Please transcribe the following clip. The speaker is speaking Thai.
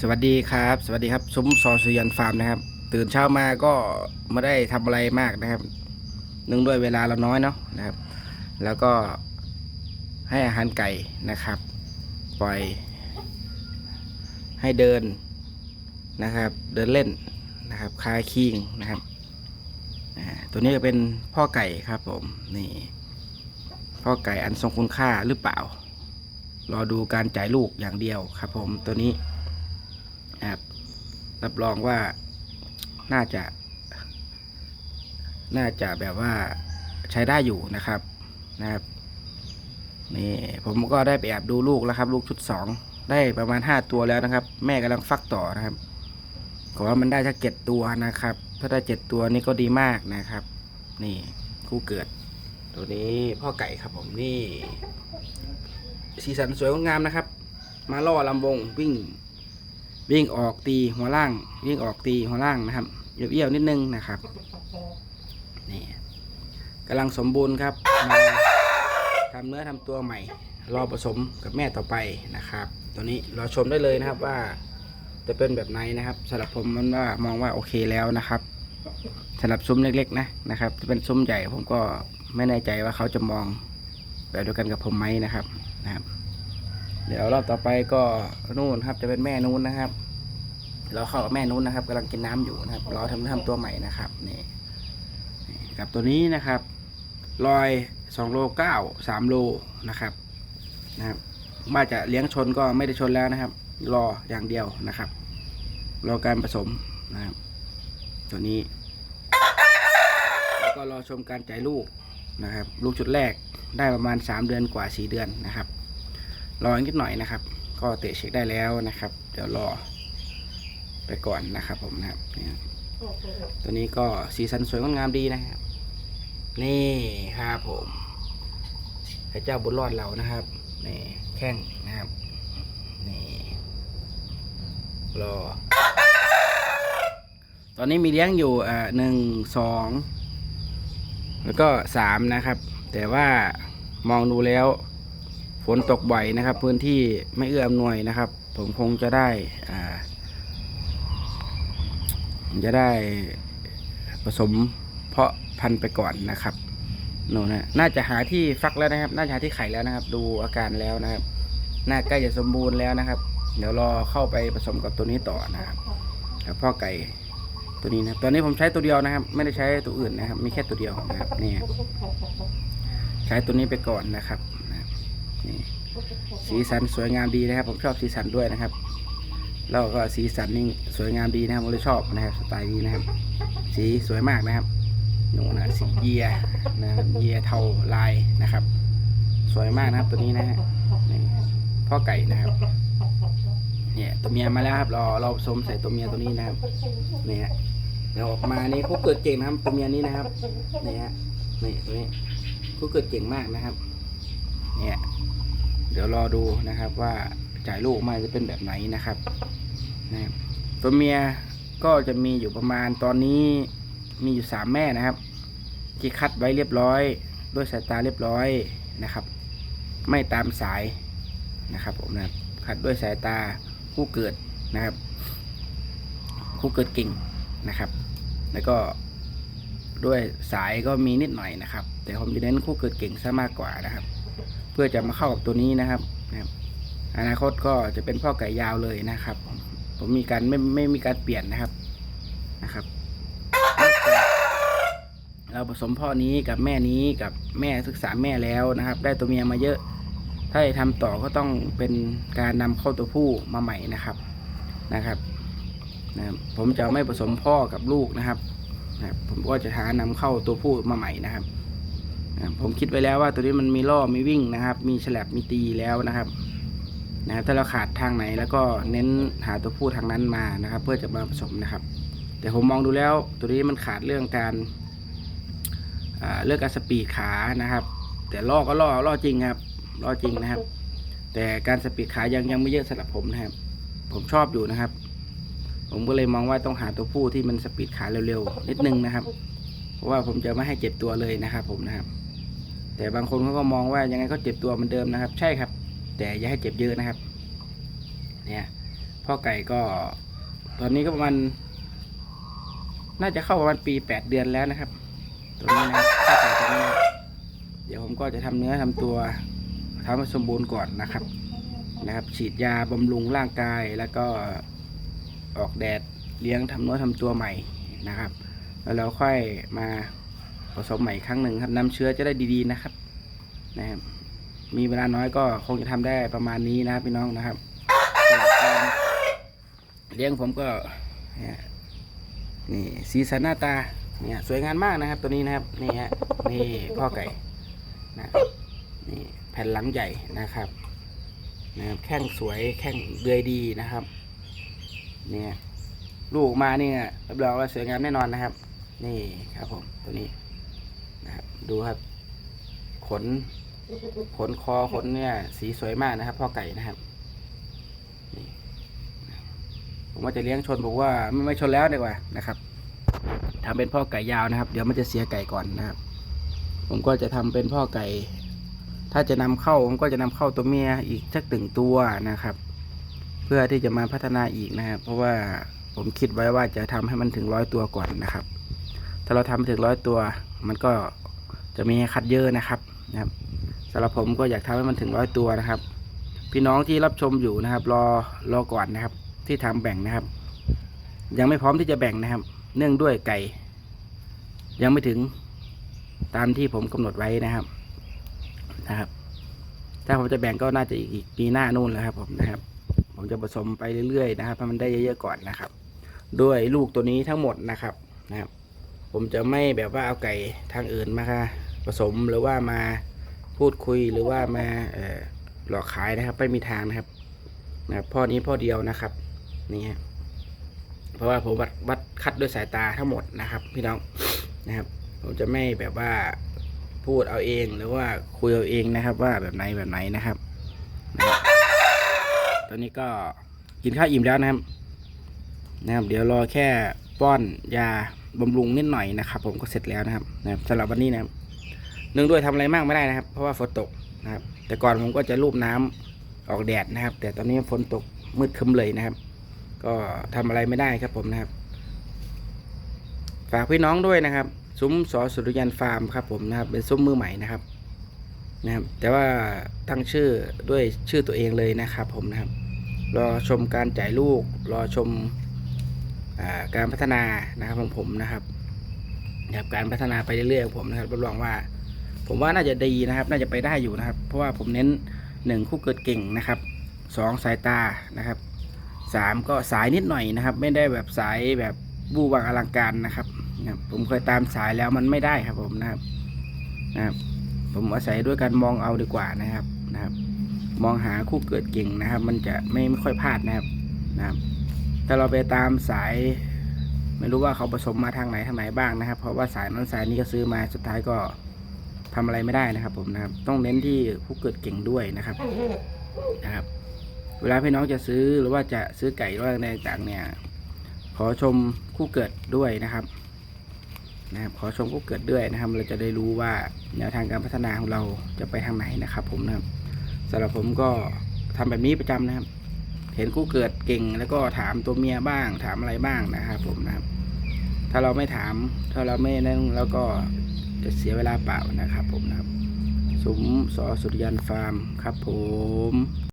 สวัสดีครับ สวัสดีครับซุ้มซอสุยันฟาร์มนะครับ ตื่นเช้ามาก็ไม่ได้ทำอะไรมากนะครับเนื่องด้วยเวลาเราน้อยเนาะนะครับ แล้วก็ให้อาหารไก่นะครับ ปล่อย ให้เดินนะครับ เดินเล่นนะครับคลายคิงนะครับตัวนี้ก็เป็นพ่อไก่ครับผมนี่ พ่อไก่อันทรงคุณค่าหรือเปล่ารอดูการจ่ายลูกอย่างเดียวครับผมตัวนี้ นะครับ รับรองว่าน่าจะ น่าจะแบบว่าใช้ได้อยู่นะครับนะครับนี่ผมก็ได้ไปแอบดูลูกแล้วครับ ลูกชุดสองได้ประมาณห้าตัวแล้วนะครับ แม่กำลังฟักต่อนะครับขอว่ามันได้สักเจ็ดตัวนะครับ ถ้าได้เจ็ดตัวนี่ก็ดีมากนะครับ นี่คู่เกิด ตัวนี้พ่อไก่ครับผมนี่ สีสันสวยงดงามนะครับ มาล่อลำวงวิ่ง วิ่งออกตีหัวล่าง วิ่งออกตีหัวล่างนะครับเอี้ยวๆนิดนึงนะครับนี่กำลังสมบูรณ์ครับมาทำเนื้อทำตัวใหม่ รอผสมกับแม่ต่อไปนะครับตัวนี้รอชมได้เลยนะครับว่าจะเป็นแบบไหนนะครับสำหรับผมมันว่ามองว่าโอเคแล้วนะครับสำหรับซุ้มเล็กๆนะนะครับจะเป็นซุ้มใหญ่ผมก็ไม่แน่ใจว่าเขาจะมองแบบเดียวกันกับผมไหมนะครับนะครับ เดี๋ยวรอบต่อไปก็นู่นครับจะเป็นแม่นู้นนะครับ เราเข้ากับแม่นู้นนะครับกำลังกินน้ำอยู่นะครับรอทำทำตัวใหม่นะครับนี่นี่กับตัวนี้นะครับลอยสองโลเก้าสามโลนะครับนะครับว่าจะเลี้ยงชนก็ไม่ได้ชนแล้วนะครับ รออย่างเดียวนะครับ รอการผสมนะครับ ตัวนี้ แล้วก็รอชมการจ่ายลูกนะครับ ลูกชุดแรกได้ประมาณ 3 เดือนกว่า 4 เดือนนะครับ รออีกนิดหน่อยนะครับ ก็เตะเช็คได้แล้วนะครับ เดี๋ยวรอไปก่อนนะครับ ผมนะครับนี่ตัวนี้ก็สีสันสวยงดงามดีนะครับ นี่ครับผมพระเจ้าบุญรอดเรานะครับนี่แข้งนะครับนี่รอ ตอนนี้มีเลี้ยงอยู่อ่าหนึ่งสองแล้วก็สามนะครับ แต่ว่ามองดูแล้ว ฝนตกบ่อยนะครับ พื้นที่ไม่เอื้ออำนวยนะครับ ผมคงจะได้อ่าจะได้ผสมเพาะพันธุ์ไปก่อนนะครับโน่นนะน่าจะหาที่ฟักแล้วนะครับ น่าจะหาที่ไข่แล้วนะครับ ดูอาการแล้วนะครับ น่าใกล้จะสมบูรณ์แล้วนะครับ เดี๋ยวรอเข้าไปผสมกับตัวนี้ต่อนะครับแล้วพ่อไก่ตัวนี้นะครับตอนนี้ผมใช้ตัวเดียวนะครับ ไม่ได้ใช้ตัวอื่นนะครับ มีแค่ตัวเดียวนะครับนี่ใช้ตัวนี้ไปก่อนนะครับ นี่สีสันสวยงามดีนะครับ ผมชอบสีสันด้วยนะครับ แล้วก็สีสันนี่สวยงามดีนะครับผมเลยชอบนะครับสไตล์นี้นะครับ สีสวยมากนะครับหนูนะสีเยียนะครับเยียเทาลายนะครับ สวยมากนะครับตัวนี้นะฮะนี่พ่อไก่นะครับเนี่ยตัวเมียมาแล้วครับรอเราสมใส่ตัวเมียตัวนี้นะครับเนี่ยฮะเดี๋ยวออกมานี่เขาเกิดเก่งนะครับตัวเมียนี้นะครับนี่ฮะนี่ตัวนี้เขาเกิดเก่งมากนะครับ เนี่ย เดี๋ยวรอดูนะครับว่าจ่ายลูกมาจะเป็นแบบไหนนะครับนะครับตัวเมียก็จะมีอยู่ประมาณตอนนี้มีอยู่สามแม่นะครับ ที่คัดไว้เรียบร้อย ด้วยสายตาเรียบร้อยนะครับ ไม่ตามสายนะครับผมนะครับคัดด้วยสายตาคู่เกิดนะครับ คู่เกิดเก่งนะครับ แล้วก็ด้วยสายก็มีนิดหน่อยนะครับ แต่ผมจะเน้นคู่เกิดเก่งซะมากกว่านะครับ เพื่อจะมาเข้ากับตัวนี้นะครับนะครับ อนาคตก็จะเป็นพ่อไก่ยาวเลยนะครับ ผมมีการไม่ไม่มีการเปลี่ยนนะครับนะครับ เราผสมพ่อนี้กับแม่นี้กับแม่ศึกษาแม่แล้วนะครับ ได้ตัวเมียมาเยอะ ถ้าจะทำต่อก็ต้องเป็นการนำเข้าตัวผู้มาใหม่นะครับนะครับนะครับผมจะไม่ผสมพ่อกับลูกนะครับนะครับ ผมก็จะหานำเข้าตัวผู้มาใหม่นะครับ ผมคิดไว้แล้วว่าตัวนี้มันมีล่อมีวิ่งนะครับ มีฉลับมีตีแล้วนะครับนะครับถ้าเราขาดทางไหนแล้วก็เน้นหาตัวผู้ทางนั้นมานะครับ เพื่อจะมาผสมนะครับ แต่ผมมองดูแล้วตัวนี้มันขาดเรื่องการเรื่องการสปีดขานะครับ แต่ล่อก็ล่อล่อจริงครับล่อจริงนะครับ แต่การสปีดขายังยังไม่เยอะสำหรับผมนะครับ ผมชอบอยู่นะครับ ผมก็เลยมองว่าต้องหาตัวผู้ที่มันสปีดขาเร็วๆนิดนึงนะครับ เพราะว่าผมจะไม่ให้เจ็บตัวเลยนะครับ ผมนะครับ แต่บางคนเขาก็มองว่ายังไงก็เจ็บตัวเหมือนเดิมนะครับ ใช่ครับ แต่อย่าให้เจ็บเยอะนะครับ เนี่ยพ่อไก่ก็ ตอนนี้ก็ประมาณน่าจะเข้าประมาณปีแปดเดือนแล้วนะครับ ตัวนี้นะครับพ่อไก่ตัวนี้นะเดี๋ยวผมก็จะทำเนื้อทำตัวทำให้สมบูรณ์ก่อนนะครับ นะครับ ฉีดยาบำรุงร่างกายแล้วก็ออกแดดเลี้ยงทำเนื้อทำตัวใหม่นะครับ แล้วเราค่อยมา ผสมใหม่อีกครั้งหนึ่งครับน้ำเชื้อจะได้ดีๆนะครับนะครับ มีเวลาน้อยก็คงจะทำได้ประมาณนี้นะครับพี่น้องนะครับเลี้ยงผมก็เนี่ยนี่สีสันหน้าตาเนี่ยสวยงามมากนะครับ ตัวนี้นะครับนี่ฮะนี่พ่อไก่นะนี่แผ่นหลังใหญ่นะครับนะครับแข้งสวยแข้งเดือยดีนะครับ เนี่ยลูกออกมาเนี่ยรับรองว่าสวยงามแน่นอนนะครับ นี่ครับผมตัวนี้ ดูครับ ขน ขนคอขนเนี่ย สีสวยมากนะครับพ่อไก่นะครับผมว่าจะเลี้ยงชนบอกว่าไม่ไม่ชนแล้วดีกว่านะครับทำเป็นพ่อไก่ยาวนะครับ เดี๋ยวมันจะเสียไก่ก่อนนะครับ ผมก็จะทำเป็นพ่อไก่ ถ้าจะนำเข้าผมก็จะนำเข้าตัวเมียอีกสักตึงตัวนะครับ เพื่อที่จะมาพัฒนาอีกนะครับ เพราะว่าผมคิดไว้ว่าจะทำให้มันถึงร้อยตัวก่อนนะครับ ถ้าเราทำถึงร้อยตัว มันก็ จะมีให้คัดเยอะนะครับนะครับสำหรับผมก็อยากทำให้มันถึงร้อยตัวนะครับ พี่น้องที่รับชมอยู่นะครับ รอรอก่อนนะครับ ที่ทำแบ่งนะครับ ยังไม่พร้อมที่จะแบ่งนะครับ เนื่องด้วยไก่ ยังไม่ถึงตามที่ผมกำหนดไว้นะครับนะครับ ถ้าผมจะแบ่งก็น่าจะอีกอีกปีหน้านู่นแล้วครับผมนะครับ ผมจะผสมไปเรื่อยๆนะครับให้มันได้เยอะๆก่อนนะครับ ด้วยลูกตัวนี้ทั้งหมดนะครับนะครับ ผมจะไม่แบบว่าเอาไก่ทางอื่นมาค่ะ ผสมหรือว่ามาพูดคุยหรือว่ามาหลอกขายนะครับ ไม่มีทางนะครับนะครับพ่อนี้พ่อเดียวนะครับนี่ฮะเพราะว่าผมวัดวัดคัดด้วยสายตาทั้งหมดนะครับ พี่น้องนะครับ ผมจะไม่แบบว่าพูดเอาเองหรือว่าคุยเอาเองนะครับ ว่าแบบไหนแบบไหนนะครับนะรบตอนนี้ก็กินข้าวอิ่มแล้วนะครับนะครับ เดี๋ยวรอแค่ป้อนยาบำรุงนิดหน่อยนะครับ ผมก็เสร็จแล้วนะครับนะครับสำหรับวันนี้นะครับ เนื่องด้วยทำอะไรมากไม่ได้นะครับ เพราะว่าฝนตกนะครับ แต่ก่อนผมก็จะรูปน้ำออกแดดนะครับ แต่ตอนนี้ฝนตกมืดคึมเลยนะครับ ก็ทำอะไรไม่ได้ครับผมนะครับ ฝากพี่น้องด้วยนะครับ ซุ้มสอสุริยันฟาร์มครับผมนะครับ เป็นซุ้มมือใหม่นะครับนะครับแต่ว่าตั้งชื่อด้วยชื่อตัวเองเลยนะครับผมนะครับ รอชมการจ่ายลูก รอชมอการพัฒนานะครับของผมนะครับนะครับ การพัฒนาไปเรื่อยๆของผมนะครับรับรองว่า ผมว่าน่าจะดีนะครับ น่าจะไปได้อยู่นะครับ เพราะว่าผมเน้นหนึ่งคู่เกิดเก่งนะครับสองสายตานะครับสามก็สายนิดหน่อยนะครับ ไม่ได้แบบสายแบบบูวังอลังการนะครับนะครับผมเคยตามสายแล้วมันไม่ได้ครับผมนะครับนะครับผมอาศัยด้วยการมองเอาดีกว่านะครับนะครับ มองหาคู่เกิดเก่งนะครับ มันจะไม่ไม่ค่อยพลาดนะครับนะครับถ้าเราไปตามสาย ไม่รู้ว่าเขาผสมมาทางไหนทางไหนบ้างนะครับ เพราะว่าสายนั้นสายนี้ก็ซื้อมาสุดท้ายก็ ทำอะไรไม่ได้นะครับ ผมนะครับ ต้องเน้นที่คู่เกิดเก่งด้วยนะครับนะครับ เวลาพี่น้องจะซื้อหรือว่าจะซื้อไก่หรือว่าอะไรต่างเนี่ย ขอชมคู่เกิดด้วยนะครับนะครับ ขอชมคู่เกิดด้วยนะครับ เราจะได้รู้ว่าแนวทางการพัฒนาของเราจะไปทางไหนนะครับ ผมนะครับสำหรับผมก็ทำแบบนี้ประจำนะครับ เห็นคู่เกิดเก่ง แล้วก็ถามตัวเมียบ้าง ถามอะไรบ้างนะครับ ผมนะครับ ถ้าเราไม่ถาม ถ้าเราไม่นั่นแล้วก็ จะเสียเวลาเปล่านะครับผมนะครับ สมสอสุริยันฟาร์มครับผม